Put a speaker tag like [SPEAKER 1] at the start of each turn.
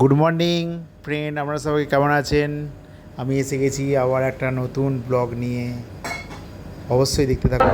[SPEAKER 1] Good morning friend আপনারা সবাই কেমন আছেন? আমি এসে গেছি আবার একটা নতুন ব্লগ নিয়ে। অবশ্যই দেখতে থাকুন।